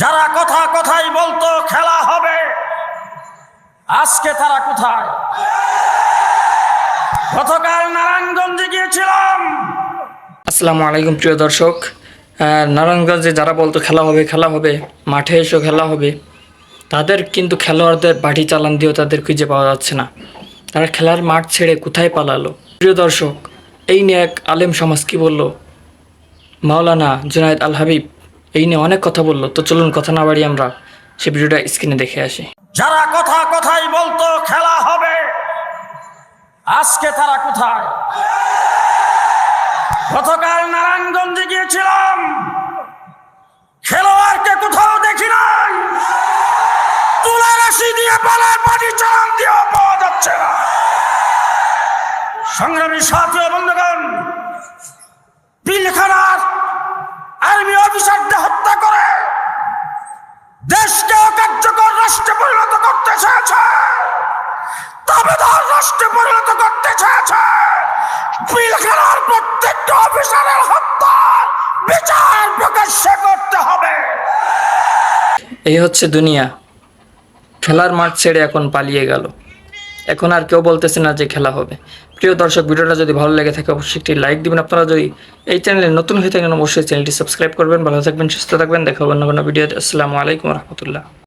যারা কথা কথাই বলতো, খেলা হবে। আজকে তারা কোথায়? গতকাল নারায়ণগঞ্জে গিয়েছিলাম। আসসালামু আলাইকুম, প্রিয় দর্শক। নারায়ণগঞ্জে যারা বলতো, খেলা হবে খেলা হবে, মাঠে এসেও খেলা হবে, তাদের কিন্তু খেলোয়াড়দের বাটি চালান দিয়েও তাদের খুঁজে পাওয়া যাচ্ছে না। তারা খেলার মাঠ ছেড়ে কোথায় পালালো? প্রিয় দর্শক, এই নিয়ে এক আলেম সমাজ কি বলল? মাওলানা জুনায়দ আল হাবিব এই নিয়ে অনেক কথা বলল। তো চলুন, কথা না বাড়ি আমরা সে ভিডিওটা স্ক্রিনে দেখে আসি। যারা কথা কথাই বলতো, খেলা হবে। আজকে তারা কোথায়? গতকাল নারায়ণগঞ্জে গিয়েছিলাম। খেলোয়াড়কে কোথাও দেখি নাই। তুলা রাশি দিয়ে পালার পানি চালান দিয়েও পাওয়া যাচ্ছে না। সংগ্রামী সাথী বন্ধুগণ রাষ্ট্রে পরিণত করতে চেয়েছে। প্রত্যেকটা অফিসারের হত্যার বিচার প্রকাশ্যে করতে হবে। এই হচ্ছে দুনিয়া। খেলার মাঠ ছেড়ে এখন পালিয়ে গেল। এখন আর কেউ বলতেছে না যে খেলা হবে। প্রিয় দর্শক, ভিডিওটা যদি ভালো লেগে থাকে, অবশ্যই একটি লাইক দিবেন। আপনারা যদি এই চ্যানেলে নতুন হয়ে থাকেন, অবশ্যই চ্যানেলটি সাবস্ক্রাইব করবেন। ভালো থাকবেন, সুস্থ থাকবেন। দেখা হবে অন্য কোনো ভিডিওতে। আসসালামু আলাইকুম রহমতুল্লাহ।